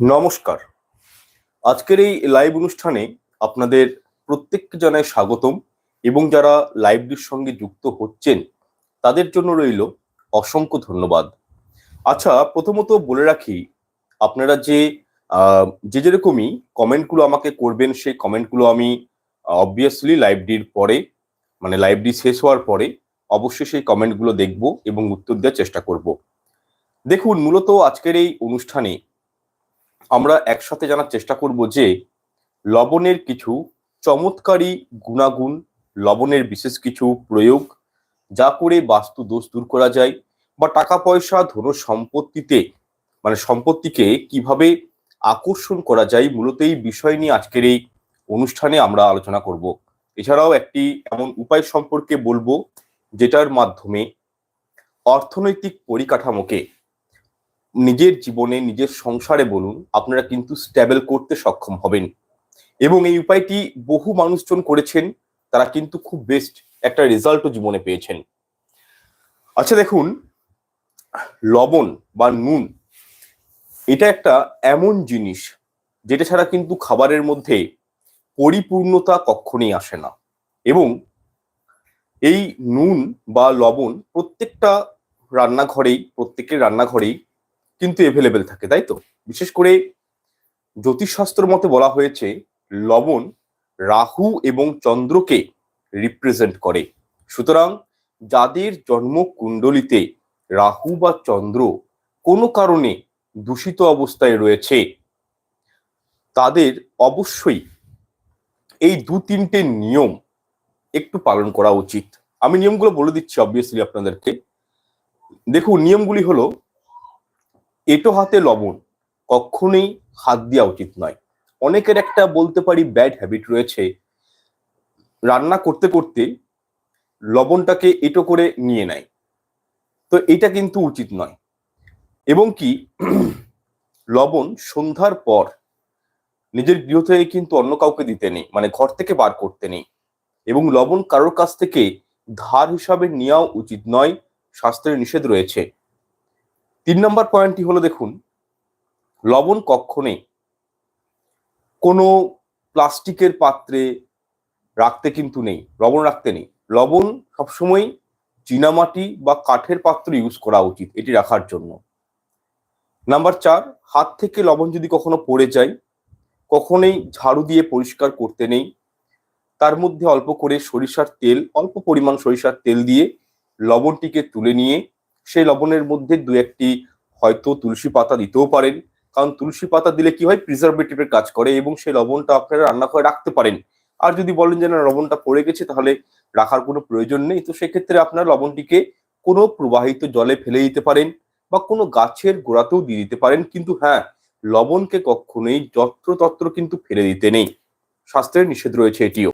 নমস্কার। আজকের এই লাইভ অনুষ্ঠানে আপনাদের প্রত্যেককে জানাই স্বাগতম এবং যারা লাইভটির সঙ্গে যুক্ত হচ্ছেন, তাদের জন্য রইল অসংখ্য ধন্যবাদ। আচ্ছা প্রথমত বলে রাখি, আপনারা যে যে যেরকমই কমেন্টগুলো আমাকে করবেন, সেই কমেন্টগুলো আমি অবভিয়াসলি লাইভটির পরে মানে লাইভটি শেষ হওয়ার পরে, অবশ্যই সেই কমেন্টগুলো দেখব এবং উত্তর দেওয়ার চেষ্টা করব। দেখুন, মূলত আজকের এই অনুষ্ঠানে আমরা একসাথে জানার চেষ্টা করব যে লবণের কিছু চমৎকারী গুণাগুণ, লবণের বিশেষ কিছু প্রয়োগ যা করে বাস্তু দোষ দূর করা যায় বা টাকা পয়সা ধন সম্পত্তিতে মানে সম্পত্তিকে কীভাবে আকর্ষণ করা যায় মূলত এই বিষয় নিয়ে আজকের এই অনুষ্ঠানে আমরা আলোচনা করব। এছাড়াও একটি এমন উপায় সম্পর্কে বলব যেটার মাধ্যমে অর্থনৈতিক পরিকাঠামোকে নিজের জীবনে, নিজের সংসারে বলুন, আপনারা কিন্তু স্ট্যাবল করতে সক্ষম হবেন। এবং এই উপায়টি বহু মানুষজন করেছেন, তারা কিন্তু খুব বেস্ট একটা রেজাল্টও জীবনে পেয়েছেন। আচ্ছা দেখুন, লবণ বা নুন, এটা একটা এমন জিনিস, যেটা ছাড়া কিন্তু খাবারের মধ্যে পরিপূর্ণতা কখনই আসে না। এবং এই নুন বা লবণ প্রত্যেকটা রান্নাঘরেই, প্রত্যেকের রান্নাঘরেই কিন্তু এভেলেবেল থাকে, তাই তো? বিশেষ করে জ্যোতিষশাস্ত্র মতে বলা হয়েছে, লবণ রাহু এবং চন্দ্রকে রিপ্রেজেন্ট করে। সুতরাং যাদের জন্ম কুণ্ডলিতে রাহু বা চন্দ্র কোনো কারণে দূষিত অবস্থায় রয়েছে, তাদের অবশ্যই এই দু তিনটে নিয়ম একটু পালন করা উচিত। আমি নিয়মগুলো বলে দিচ্ছি অবভিয়াসলি আপনাদেরকে। দেখুন, নিয়মগুলি হলো এটো হাতে লবণ, কখনোই হাত দেওয়া উচিত নয়। অনেকের একটা বলতে পারি ব্যাড হ্যাবিট রয়েছে। রান্না করতে করতে লবণটাকে এটো করে নিয়ে নেয়। তো এটা কিন্তু উচিত নয়। এবং কি, লবণ সন্ধ্যার পর নিজের গৃহ থেকে কিন্তু অন্য কাউকে দিতে নেই মানে ঘর থেকে বার করতে নেই। এবং লবণ কারোর কাছ থেকে ধার হিসাবে নেওয়াও উচিত নয় শাস্ত্রের নিষেধ রয়েছে। তিন নম্বর পয়েন্টটি হলো দেখুন, লবণ কক্ষণে কোনো প্লাস্টিকের পাত্রে রাখতে কিন্তু নেই, লবণ রাখতে নেই। লবণ সবসময় চীনামাটি বা কাঠের পাত্র ইউজ করা উচিত এটি রাখার জন্য। নাম্বার চার, হাত থেকে লবণ যদি কখনো পড়ে যায়, কখনোই ঝাড়ু দিয়ে পরিষ্কার করতে নেই। তার মধ্যে অল্প করে সরিষার তেল, অল্প পরিমাণ সরিষার তেল দিয়ে লবণটিকে তুলে নিয়ে সেই লবণের মধ্যে দু একটি হয়তো তুলসী পাতা দিতেও পারেন। কারণ তুলসী পাতা দিলে কি হয়? প্রিজারভেটিভের কাজ করে এবং সেই লবণটা আপনারা রান্না করে রাখতে পারেন। আর যদি বলেন যে, না লবণটা পড়ে গেছে, তাহলে রাখার কোনো প্রয়োজন নেই। তো সেক্ষেত্রে আপনার লবণটিকে কোনো প্রবাহিত জলে ফেলে দিতে পারেন বা কোনো গাছের গোড়াতেও দিয়ে দিতে পারেন। কিন্তু হ্যাঁ লবণকে কখনোই যত্রতত্র কিন্তু ফেলে দিতে নেই। শাস্ত্রের নিষেধ রয়েছে এটিও।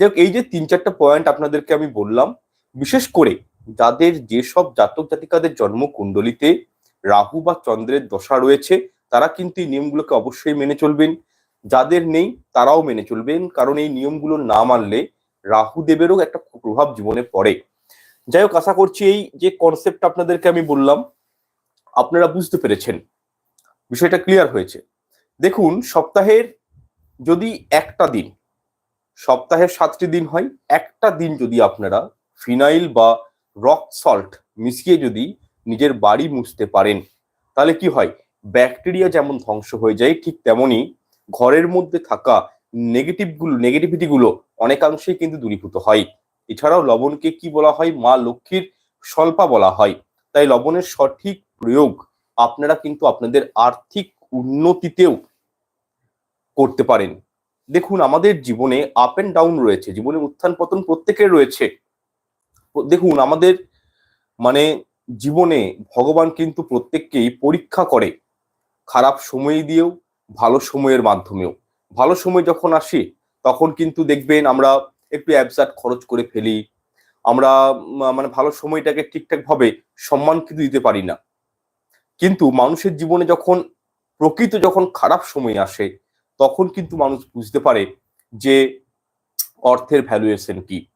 যাই এই যে তিন চারটা পয়েন্ট আপনাদেরকে আমি বললাম, বিশেষ করে যাদের যেসব জাতক জাতিকাদের জন্ম কুণ্ডলিতে রাহু বা চন্দ্রের দশা রয়েছে, তারা কিন্তু এই নিয়মগুলোকে অবশ্যই মেনে চলবেন। যাদের নেই, তারাও মেনে চলবেন, কারণ এই নিয়মগুলো না মানলে রাহু দেবেরও একটা প্রভাব জীবনে পড়ে। যাই হোক, আশা করছি এই যে কনসেপ্ট আপনাদেরকে আমি বললাম, আপনারা বুঝতে পেরেছেন। বিষয়টা ক্লিয়ার হয়েছে। দেখুন, সপ্তাহের যদি একটা দিন, সপ্তাহের সাতটি দিন হয়, একটা দিন যদি আপনারা ফিনাইল বা রক সল্ট মিশিয়ে যদি নিজের বাড়ি মুছতে পারেন, তাহলে কি হয়? ব্যাকটেরিয়া যেমন ধ্বংস হয়ে যায়, ঠিক তেমনি ঘরের মধ্যে থাকা নেগেটিভগুলো নেগেটিভিটিগুলো নেগেটিভিটি অনেকাংশেই কিন্তু দূরীভূত হয়। এছাড়াও লবণকে কি বলা হয়? মা লক্ষ্মীর স্বল্পা বলা হয়। তাই লবণের সঠিক প্রয়োগ আপনারা কিন্তু আপনাদের আর্থিক উন্নতিতেও করতে পারেন। দেখুন, আমাদের জীবনে আপ এন্ড ডাউন রয়েছে, জীবনে উত্থান পতন প্রত্যেকের রয়েছে। দেখুন, আমাদের মানে জীবনে ভগবান কিন্তু প্রত্যেককেই পরীক্ষা করে খারাপ সময় দিয়েও, ভালো সময়ের মাধ্যমেও। ভালো সময় যখন আসে, তখন কিন্তু দেখবেন আমরা একটু অ্যাবসার্ট খরচ করে ফেলি। আমরা মানে ভালো সময়টাকে ঠিকঠাক ভাবে সম্মান কিন্তু দিতে পারি না। কিন্তু মানুষের জীবনে যখন, প্রকৃত যখন খারাপ সময় আসে, তখন কিন্তু মানুষ বুঝতে পারে যে অর্থের ভ্যালুয়েশন কি।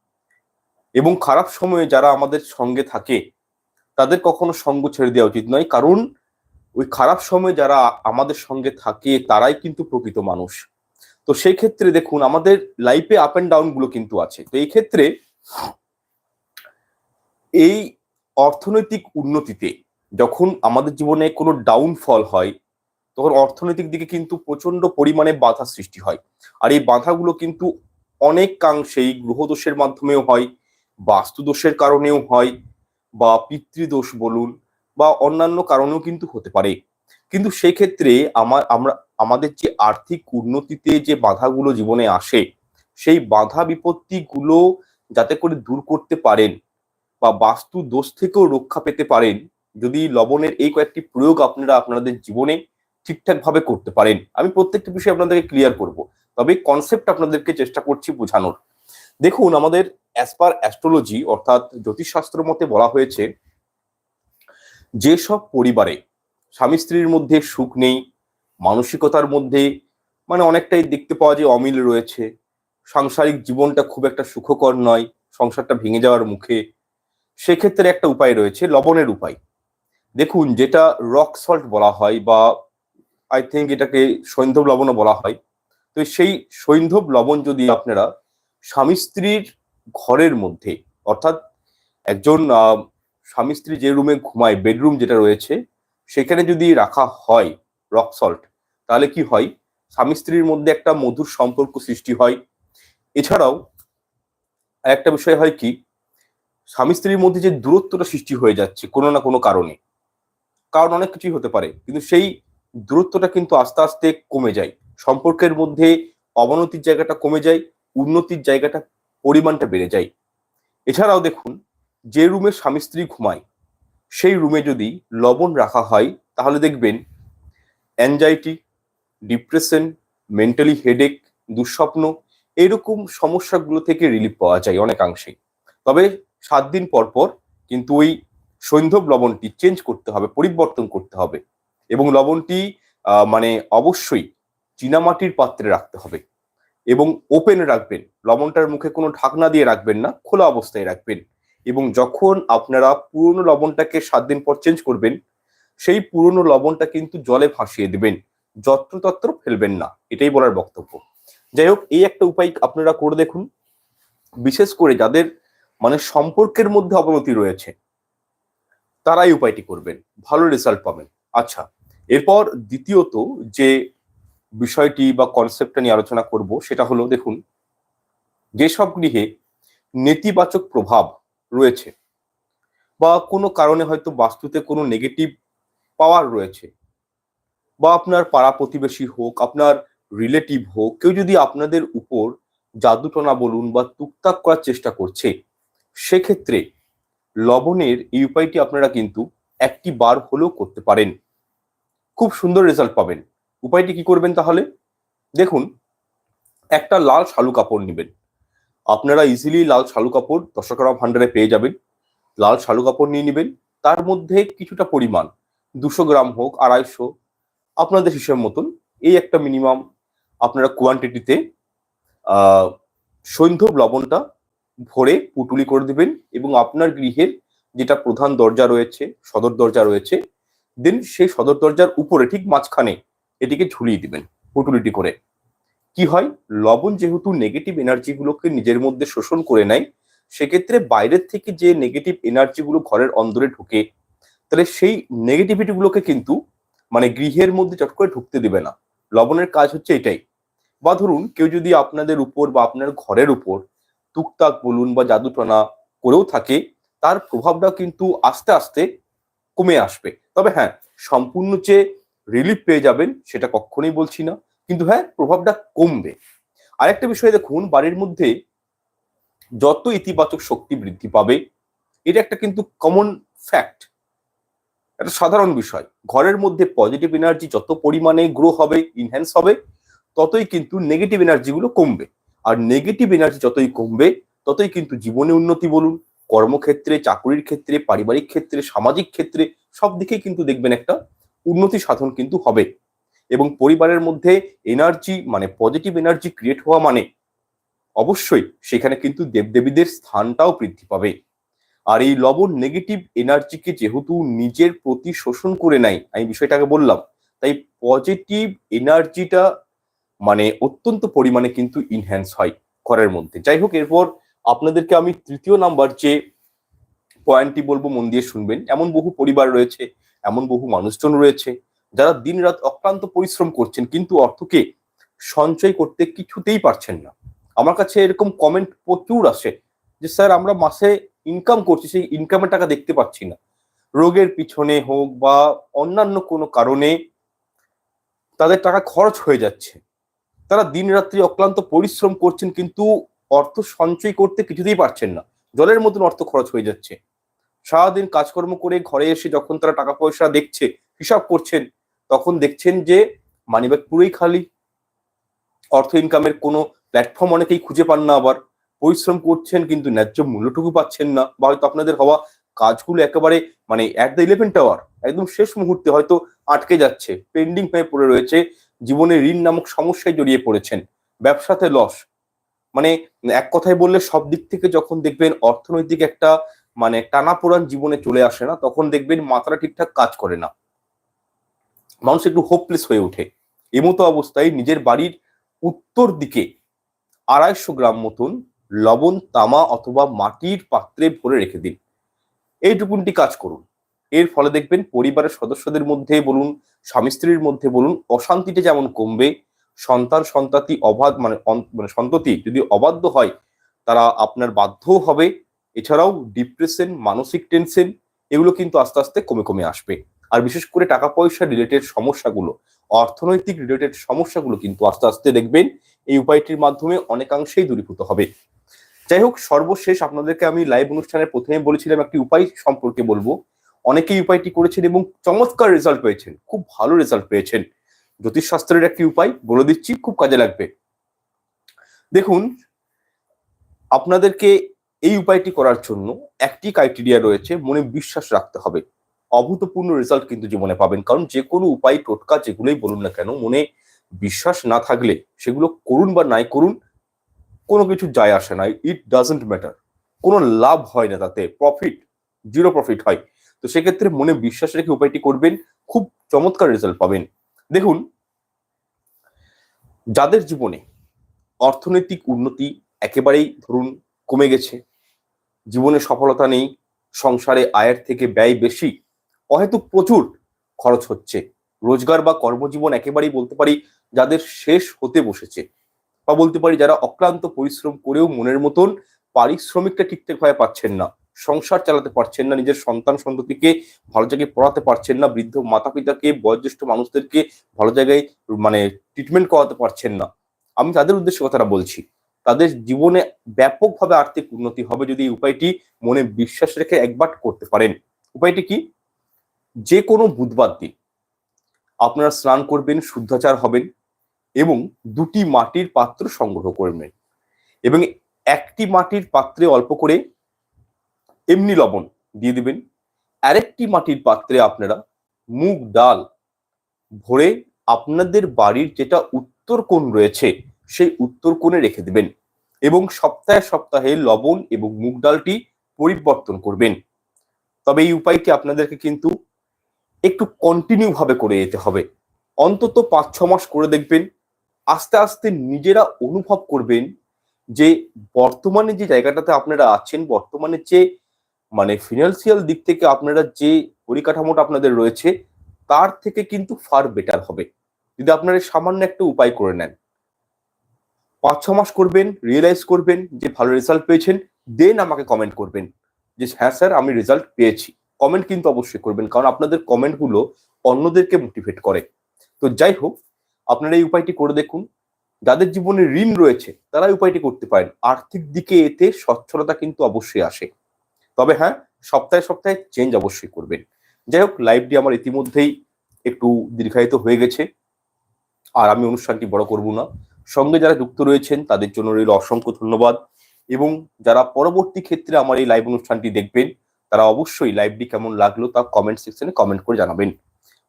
এবং খারাপ সময়ে যারা আমাদের সঙ্গে থাকে, তাদের কখনো সঙ্গ ছেড়ে দেওয়া উচিত নয়। কারণ, ওই খারাপ সময়ে যারা আমাদের সঙ্গে থাকে, তারাই কিন্তু প্রকৃত মানুষ। তো সেই ক্ষেত্রে দেখুন, আমাদের লাইফে আপ অ্যান্ড ডাউনগুলো কিন্তু আছে। তো এই ক্ষেত্রে, এই অর্থনৈতিক উন্নতিতে যখন আমাদের জীবনে কোনো ডাউনফল হয়, তখন অর্থনৈতিক দিকে কিন্তু প্রচণ্ড পরিমাণে বাধা সৃষ্টি হয়। আর এই বাধাগুলো কিন্তু অনেকাংশেই গ্রহদোষের মাধ্যমেও হয়। বাস্তুদোষের কারণেও হয় বা পিতৃদোষ বলুন বা অন্যান্য কারণেও কিন্তু হতে পারে। কিন্তু সেই ক্ষেত্রে আমার আমরা আমাদের যে আর্থিক উন্নতিতে যে বাধাগুলো জীবনে আসে, সেই বাধা বিপত্তিগুলো যাতে করে দূর করতে পারেন বা বাস্তু দোষ থেকেও রক্ষা পেতে পারেন, যদি লবণের এই কয়েকটি প্রয়োগ আপনারা আপনাদের জীবনে ঠিকঠাক ভাবে করতে পারেন। আমি প্রত্যেকটি বিষয় আপনাদেরকে ক্লিয়ার করব। তবে কনসেপ্ট আপনাদেরকে চেষ্টা করছি বোঝানোর। দেখুন, আমাদের অ্যাজ পার অ্যাস্ট্রোলজি অর্থাৎ জ্যোতিষশাস্ত্র মতে বলা হয়েছে যেসব পরিবারে স্বামী স্ত্রীর মধ্যে সুখ নেই, মানসিকতার মধ্যে মানে অনেকটাই দেখতে পাওয়া যায় অমিল রয়েছে, সাংসারিক জীবনটা খুব একটা সুখকর নয়, সংসারটা ভেঙে যাওয়ার মুখে, সেক্ষেত্রে একটা উপায় রয়েছে, লবণের উপায়। দেখুন, যেটা রক সল্ট বলা হয় বা আই থিঙ্ক এটাকে সৈন্ধব লবণও বলা হয়, তো সেই সৈন্ধব লবণ যদি আপনারা স্বামী স্ত্রীর ঘরের মধ্যে, অর্থাৎ একজন স্বামী স্ত্রী যে রুমে ঘুমায় বেডরুম যেটা রয়েছে, সেখানে যদি রাখা হয় রক সল্ট তাহলে কি হয়? স্বামী স্ত্রীর মধ্যে একটা মধুর সম্পর্ক সৃষ্টি হয়। এছাড়াও একটা বিষয় হয় কি? স্বামী স্ত্রীর মধ্যে যে দূরত্বটা সৃষ্টি হয়ে যাচ্ছে কোনো না কোনো কারণে, কারণ অনেক কিছুই হতে পারে, কিন্তু সেই দূরত্বটা কিন্তু আস্তে আস্তে কমে যায়। সম্পর্কের মধ্যে অবনতির জায়গাটা কমে যায় উন্নতির জায়গাটা পরিমাণটা বেড়ে যায়। এছাড়াও দেখুন, যে রুমে স্বামী স্ত্রী ঘুমায়, সেই রুমে যদি লবণ রাখা হয়, তাহলে দেখবেন অ্যাংজাইটি ডিপ্রেশন মেন্টালি হেডেক দুঃস্বপ্ন এরকম সমস্যাগুলো থেকে রিলিফ পাওয়া যায় অনেকাংশে তবে সাত দিন পর পর কিন্তু ওই সৈন্ধব লবণটি চেঞ্জ করতে হবে, পরিবর্তন করতে হবে এবং লবণটি মানে অবশ্যই চীনামাটির পাত্রে রাখতে হবে। এবং ওপেন রাখবেন। লবণটার মুখে কোনো ঢাকনা দিয়ে রাখবেন না, খোলা অবস্থায় রাখবেন। এবং যখন আপনারা পুরনো লবণটাকে সাত দিন পর চেঞ্জ করবেন, সেই পুরনো লবণটা কিন্তু জলে ভাসিয়ে দেবেন। যত্রতত্র ফেলবেন না, এটাই বলার বক্তব্য। যাই হোক, এই একটা উপায় আপনারা করে দেখুন। বিশেষ করে যাদের মানে সম্পর্কের মধ্যে অবনতি রয়েছে, তারাই উপায়টি করবেন। ভালো রেজাল্ট পাবেন। আচ্ছা এরপর দ্বিতীয়ত যে বিষয়টি বা কনসেপ্টটা নিয়ে আলোচনা করব, সেটা হলো দেখুন, যেসব গৃহে নেতিবাচক প্রভাব রয়েছে বা কোনো কারণে হয়তো বাস্তুতে কোনো নেগেটিভ পাওয়ার রয়েছে বা আপনার পাড়া প্রতিবেশী হোক, আপনার রিলেটিভ হোক, কেউ যদি আপনাদের উপর জাদুটনা বলুন বা টুকটাক করার চেষ্টা করছে, সেক্ষেত্রে লবণের এই উপায়টি আপনারা কিন্তু একটি বার হলেও করতে পারেন। খুব সুন্দর রেজাল্ট পাবেন। উপায়টি কি করবেন তাহলে? দেখুন, একটা লাল শালু কাপড় নেবেন। আপনারা ইজিলি লাল শালু কাপড় দশকরা ভান্ডারে পেয়ে যাবেন। লাল শালু কাপড় নিয়ে নেবেন। তার মধ্যে কিছুটা পরিমাণ দুশো গ্রাম হোক, আড়াইশো, আপনাদের হিসেব মতন এই একটা মিনিমাম আপনারা কোয়ান্টিটিতে সৈন্ধব লবণটা ভরে পুটুলি করে দেবেন এবং আপনার গৃহের যেটা প্রধান দরজা রয়েছে, সদর দরজা রয়েছে, দেন সেই সদর দরজার উপরে ঠিক মাঝখানে এটিকে ঝুলিয়ে দিবেন পুটুলিটি করে। কি হয়? লবণ যেহেতু নেগেটিভ এনার্জি গুলোকে নিজের মধ্যে শোষণ করে নেয়, সেক্ষেত্রে বাইরের থেকে যে নেগেটিভ এনার্জি গুলো ঘরের অন্দরে ঢুকে, তাহলে সেই নেগেটিভিটি গুলোকে কিন্তু মানে গৃহের মধ্যে চট করে ঢুকতে দেবে না। লবণের কাজ হচ্ছে এটাই। বা ধরুন, কেউ যদি আপনাদের উপর বা আপনার ঘরের উপর টুকটাক বলুন বা জাদুটনা করেও থাকে, তার প্রভাবটা কিন্তু আস্তে আস্তে কমে আসবে। তবে হ্যাঁ সম্পূর্ণ যে রিলিফ পেয়ে যাবেন, সেটা কখনোই বলছি না। কিন্তু হ্যাঁ প্রভাবটা কমবে। আরেকটা বিষয় দেখুন, বাড়ির মধ্যে যত ইতিবাচক শক্তি বৃদ্ধি পাবে, এটা একটা কিন্তু কমন ফ্যাক্ট একটা সাধারণ বিষয়। ঘরের মধ্যে পজিটিভ এনার্জি যত পরিমাণে গ্রো হবে ইনহ্যান্স হবে, ততই কিন্তু নেগেটিভ এনার্জিগুলো কমবে। আর নেগেটিভ এনার্জি যতই কমবে, ততই কিন্তু জীবনে উন্নতি বলুন, কর্মক্ষেত্রে, চাকুরির ক্ষেত্রে, পারিবারিক ক্ষেত্রে, সামাজিক ক্ষেত্রে, সব দিকেই কিন্তু দেখবেন একটা উন্নতি সাধন কিন্তু হবে। এবং পরিবারের মধ্যে এনার্জি মানে পজিটিভ এনার্জি ক্রিয়েট হওয়া মানে অবশ্যই সেখানে কিন্তু দেবদেবীদের স্থানটাও বৃদ্ধি পাবে। আর এই লবণ নেগেটিভ এনার্জিকে যেহেতু নিজের প্রতি শোষণ করে নেয়, আমি বিষয়টাকে বললাম, তাই পজিটিভ এনার্জিটা মানে অত্যন্ত পরিমাণে কিন্তু ইনহ্যান্স হয় ঘরের মধ্যে। যাই হোক, এরপর আপনাদেরকে আমি তৃতীয় নাম্বার যে পয়েন্টটি বলব মন দিয়ে শুনবেন। এমন বহু পরিবার রয়েছে এমন বহু মানুষজন রয়েছে যারা দিনরাত অক্লান্ত পরিশ্রম করছেন, কিন্তু অর্থকে সঞ্চয় করতে কিছুতেই পারছেন না। আমার কাছে এরকম কমেন্ট প্রচুর আসে যে, স্যার, আমরা মাসে ইনকাম করছি, সেই ইনকামের টাকা দেখতে পাচ্ছি না। রোগের পিছনে হোক বা অন্যান্য কোনো কারণে তাদের টাকা খরচ হয়ে যাচ্ছে। তারা দিন রাত্রি অক্লান্ত পরিশ্রম করছেন, কিন্তু অর্থ সঞ্চয় করতে কিছুতেই পারছেন না। জলের মতন অর্থ খরচ হয়ে যাচ্ছে। সারাদিন কাজকর্ম করে ঘরে এসে যখন তারা টাকা পয়সা দেখছে, হিসাব করছেন, তখন দেখছেন যে মানিব্যাগ পুরোই খালি। অর্থ ইনকামের কোনো প্ল্যাটফর্ম অনেকেই খুঁজে পান না আবার। পরিশ্রম করছেন কিন্তু ন্যায্য মূল্যটুকু পাচ্ছেন না। বা হয়তো আপনাদের হওয়া কাজগুলো একেবারে মানে অ্যাট দ্য ইলেভেন টাওয়ার একদম শেষ মুহূর্তে হয়তো আটকে যাচ্ছে পেন্ডিং হয়ে পড়ে রয়েছে, জীবনে ঋণ নামক সমস্যায় জড়িয়ে পড়েছেন। ব্যবসাতে লস মানে এক কথায় বললে সব দিক থেকে যখন দেখবেন অর্থনৈতিক একটা মানে টানাপোড়ান জীবনে চলে আসে না, তখন দেখবেন মাথাটা ঠিকঠাক কাজ করে না। মানুষ একটু হোপলেস হয়ে ওঠে। এমতো অবস্থায় নিজের বাড়ির উত্তর দিকে আড়াইশো গ্রাম মতন লবণ, তামা অথবা মাটির পাত্রে ভরে রেখে দিন। এইটুকুনটি কাজ করুন। এর ফলে দেখবেন পরিবারের সদস্যদের মধ্যে বলুন, স্বামী স্ত্রীর মধ্যে বলুন, অশান্তিটা যেমন কমবে, সন্তান সন্তাতি অবাধ মানে মানে সন্ততি যদি অবাধ্য হয়, তারা আপনার বাধ্যও হবে। এছাড়াও ডিপ্রেশন মানসিক টেনশন এগুলো কিন্তু আস্তে আস্তে কমে কমে আসবে। আর বিশেষ করে টাকা পয়সা রিলেটেড সমস্যাগুলো, অর্থনৈতিক রিলেটেড সমস্যাগুলো কিন্তু আস্তে আস্তে দেখবেন এই উপায়টির মাধ্যমে অনেকাংশেই দূরীভূত হবে। যাই হোক, সর্বশেষ আপনাদেরকে আমি লাইভ অনুষ্ঠানের প্রথমে বলেছিলাম একটি উপায় সম্পর্কে বলব। অনেকেই উপায়টি করেছেন এবং চমৎকার রেজাল্ট পেয়েছেন, খুব ভালো রেজাল্ট পেয়েছেন। জ্যোতিষশাস্ত্রের একটি উপায় বলে দিচ্ছি, খুব কাজে লাগবে। দেখুন, আপনাদেরকে এই উপায়টি করার জন্য একটি ক্রাইটেরিয়া রয়েছে মনে বিশ্বাস রাখতে হবে। অভূতপূর্ণ রেজাল্ট কিন্তু জীবনে পাবেন। কারণ যে কোনো উপায়, টোটকা যেগুলোই বলুন না কেন, মনে বিশ্বাস না থাকলে সেগুলো করুন বা নাই করুন, কোনো কিছু যায় আসে না। ইট ডাজেন্ট ম্যাটার কোনো লাভ হয় না তাতে। প্রফিট জিরো প্রফিট হয়। তো সেক্ষেত্রে মনে বিশ্বাস রেখে উপায়টি করবেন। খুব চমৎকার রেজাল্ট পাবেন। দেখুন, যাদের জীবনে অর্থনৈতিক উন্নতি একেবারেই ধরুন কমে গেছে জীবনে সফলতা নেই, সংসারে আয়ের থেকে ব্যয় বেশি, অহেতুক প্রচুর খরচ হচ্ছে। রোজগার বা কর্মজীবন একেবারেই বলতে পারি যাদের শেষ হতে বসেছে বা বলতে পারি যারা অক্লান্ত পরিশ্রম করেও মনের মতন পারিশ্রমিকটা ঠিকঠাক ভাবে পাচ্ছেন না, সংসার চালাতে পারছেন না, নিজের সন্তান সন্ততিকে ভালো জায়গায় পড়াতে পারছেন না, বৃদ্ধ মাতা পিতাকে বয়োজ্যেষ্ঠ মানুষদেরকে ভালো জায়গায় মানে ট্রিটমেন্ট করাতে পারছেন না। আমি তাদের উদ্দেশ্যে কথাটা বলছি। তাদের জীবনে ব্যাপকভাবে আর্থিক উন্নতি হবে যদি এই উপায়টি মনে বিশ্বাস রেখে একবার করতে পারেন। উপায়টি কি? যে কোনো বুধবার দিন আপনারা স্নান করবেন, শুদ্ধাচার হবেন এবং দুটি মাটির পাত্র সংগ্রহ করবেন এবং একটি মাটির পাত্রে অল্প করে এমনি লবণ দিয়ে দিবেন। আরেকটি মাটির পাত্রে আপনারা মুগ ডাল ভরে আপনাদের বাড়ির যেটা উত্তর কোণ রয়েছে সেই উত্তর কোণে রেখে দেবেন এবং সপ্তাহে সপ্তাহে লবণ এবং মুগ ডালটি পরিবর্তন করবেন। তবে এই উপায়টি আপনাদেরকে কিন্তু একটু কন্টিনিউ ভাবে করে যেতে হবে। অন্তত পাঁচ ছ মাস করে দেখবেন, আস্তে আস্তে নিজেরা অনুভব করবেন যে বর্তমানে যে জায়গাটাতে আপনারা আছেন, বর্তমানে যে মানে ফিনান্সিয়াল দিক থেকে আপনারা যে পরিকাঠামোটা আপনাদের রয়েছে, তার থেকে কিন্তু ফার বেটার হবে। যদি আপনারা সামান্য একটা উপায় করে নেন। পাঁচ ছ মাস করবেন রিয়েলাইজ করবেন যে ভালো রেজাল্ট পেয়েছেন দেন আমাকে কমেন্ট করবেন যে হ্যাঁ স্যার আমি রেজাল্ট পেয়েছি। কমেন্ট কিন্তু অবশ্যই করবেন, কারণ আপনাদের কমেন্টগুলো অন্যদেরকে মোটিভেট করে। তো যাই হোক, আপনারা এই উপায়টি করে দেখুন। যাদের জীবনে ঋণ রয়েছে, তারা উপায়টি করতে পারেন। আর্থিক দিকে এতে সচ্ছলতা কিন্তু অবশ্যই আসে। তবে হ্যাঁ সপ্তাহে সপ্তাহে চেঞ্জ অবশ্যই করবেন। যাই হোক লাইভটি আমার ইতিমধ্যেই একটু দীর্ঘায়িত হয়ে গেছে। আর আমি অনুষ্ঠানটি বড় করব না। সঙ্গে যারা যুক্ত রয়েছেন, তাদের জন্য রইল অসংখ্য ধন্যবাদ। এবং যারা পরবর্তী ক্ষেত্রে আমার এই লাইভ অনুষ্ঠানটি দেখবেন, তারা অবশ্যই লাইভটি কেমন লাগল তা কমেন্ট সেকশনে কমেন্ট করে জানাবেন।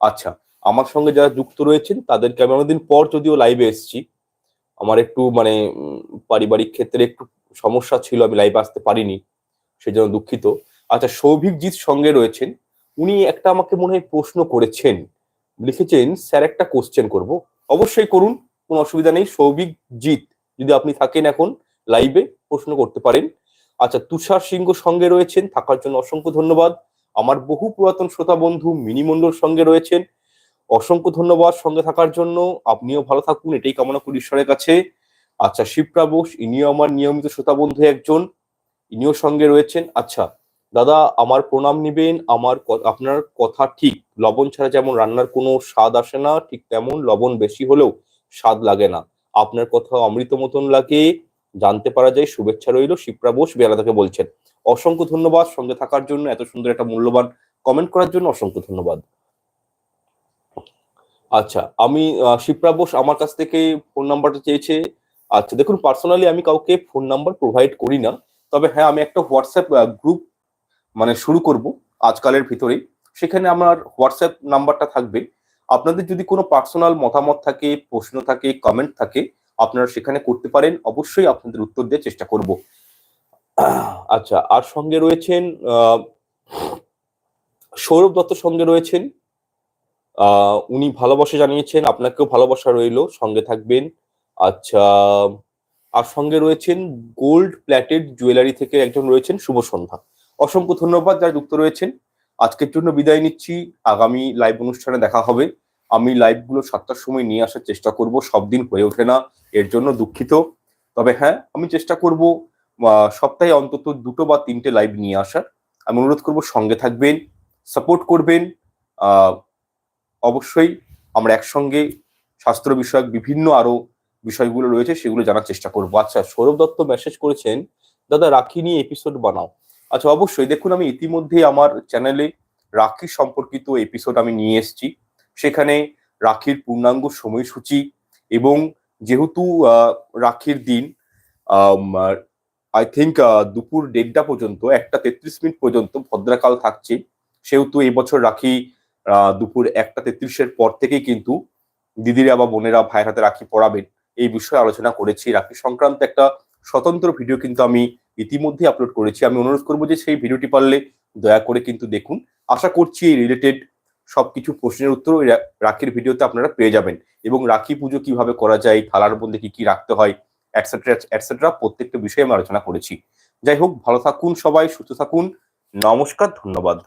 আচ্ছা আমার সঙ্গে যারা যুক্ত রয়েছেন, তাদেরকে আমি অনেকদিন পর যদিও লাইভে এসেছি, আমার একটু মানে পারিবারিক ক্ষেত্রে একটু সমস্যা ছিল, আমি লাইভে আসতে পারিনি, সেজন্য দুঃখিত। আচ্ছা সৌভিকজিৎ সঙ্গে রয়েছেন, উনি একটা আমাকে মনে হয় প্রশ্ন করেছেন, লিখেছেন, স্যার, একটা কোশ্চেন করব। অবশ্যই করুন। কোনো অসুবিধা নেই। সৌভিকজিৎ যদি আপনি থাকেন এখন লাইভে প্রশ্ন করতে পারেন। আচ্ছা তুষার সিংহ সঙ্গে রয়েছেন, থাকার জন্য অসংখ্য ধন্যবাদ। আমার বহু পুরাতন শ্রোতা বন্ধু মিনি মন্ডল সঙ্গে রয়েছেন। অসংখ্য ধন্যবাদ সঙ্গে থাকার জন্য। আপনিও ভালো থাকুন, এটাই কামনা করি ঈশ্বরের কাছে। আচ্ছা শিবপ্রা বোস, ইনিও আমার নিয়মিত শ্রোতা বন্ধু একজন, ইনিও সঙ্গে রয়েছেন। আচ্ছা দাদা, আমার প্রণাম নিবেন, আমার আপনার কথা ঠিক, লবণ ছাড়া যেমন রান্নার কোনো স্বাদ আসে না, ঠিক তেমন লবণ বেশি হলেও স্বাদ লাগে না। আপনার কথা অমৃত মতন লাগে। জানতে পারা যায়, শুভেচ্ছা রইল। শিপ্রা বোস বেলা থেকে বলছেন, অসংখ্য ধন্যবাদ সঙ্গে থাকার জন্য, এত সুন্দর একটা মূল্যবান কমেন্ট করার জন্য অসংখ্য ধন্যবাদ। আচ্ছা আমি শিপ্রা বোস আমার কাছ থেকে ফোন নাম্বারটা চেয়েছে। আচ্ছা দেখুন পার্সোনালি আমি কাউকে ফোন নাম্বার প্রোভাইড করি না। তবে হ্যাঁ আমি একটা হোয়াটসঅ্যাপ গ্রুপ মানে শুরু করব আজকালের ভিতরেই। সেখানে আমার হোয়াটসঅ্যাপ নাম্বারটা থাকবে। আপনাদের যদি কোনো পার্সোনাল মতামত থাকে, প্রশ্ন থাকে কমেন্ট থাকে, আপনারা সেখানে করতে পারেন। অবশ্যই আপনাদের উত্তর দেওয়ার চেষ্টা করব। আচ্ছা আর সঙ্গে রয়েছেন সৌরভ দত্ত সঙ্গে রয়েছেন। উনি ভালোবাসা জানিয়েছেন, আপনাকেও ভালোবাসা রইল, সঙ্গে থাকবেন। আচ্ছা আর সঙ্গে রয়েছেন গোল্ড প্ল্যাটেড জুয়েলারি থেকে একজন রয়েছেন, শুভ সন্ধ্যা। অসংখ্য ধন্যবাদ, যারা যুক্ত রয়েছেন। আজকের জন্য বিদায় নিচ্ছি। আগামী লাইভ অনুষ্ঠানে দেখা হবে। আমি লাইভগুলো সাতটার সময় নিয়ে আসার চেষ্টা করব, সব দিন হয়ে ওঠে না, এর জন্য দুঃখিত। তবে হ্যাঁ আমি চেষ্টা করব সপ্তাহে অন্তত দুটো বা তিনটে লাইভ নিয়ে আসার। আমি অনুরোধ করব সঙ্গে থাকবেন সাপোর্ট করবেন অবশ্যই আমরা একসঙ্গে স্বাস্থ্য বিষয়ক বিভিন্ন আরও বিষয়গুলো রয়েছে, সেগুলো জানার চেষ্টা করব। আচ্ছা সৌরভ দত্ত মেসেজ করেছেন, দাদা, রাখি নিয়ে এপিসোড বানাও। আচ্ছা অবশ্যই। দেখুন, আমি ইতিমধ্যে আমার চ্যানেলে রাখি সম্পর্কিত এপিসোড আমি নিয়ে এসেছি। সেখানে রাখির পূর্ণাঙ্গ সময়সূচি এবং যেহেতু রাখির দিন আই থিঙ্ক দুপুর দেড়টা পর্যন্ত, একটা তেত্রিশ মিনিট পর্যন্ত ভদ্রাকাল থাকছে। সেহেতু এই বছর রাখি দুপুর একটা তেত্রিশের পর থেকেই কিন্তু দিদিরা বা বোনেরা ভাইয়ের হাতে রাখি পড়াবেন এই বিষয়ে আলোচনা করেছি। রাখি সংক্রান্ত একটা স্বতন্ত্র ভিডিও কিন্তু আমি ইতিমধ্যে আপলোড করেছি। আমি অনুরোধ করব যে সেই ভিডিওটি পারলে দয়া করে কিন্তু দেখুন। আশা করছি এই রিলেটেড সবকিছু প্রশ্নের উত্তর ওই রাখির ভিডিওতে আপনারা পেয়ে যাবেন। এবং রাখি পুজো কীভাবে করা যায়, থালার মধ্যে কি কি রাখতে হয় অ্যাটসেট্রা অ্যাটসেট্রা প্রত্যেকটা বিষয়ে আমি আলোচনা করেছি। যাই হোক, ভালো থাকুন সবাই, সুস্থ থাকুন। নমস্কার, ধন্যবাদ।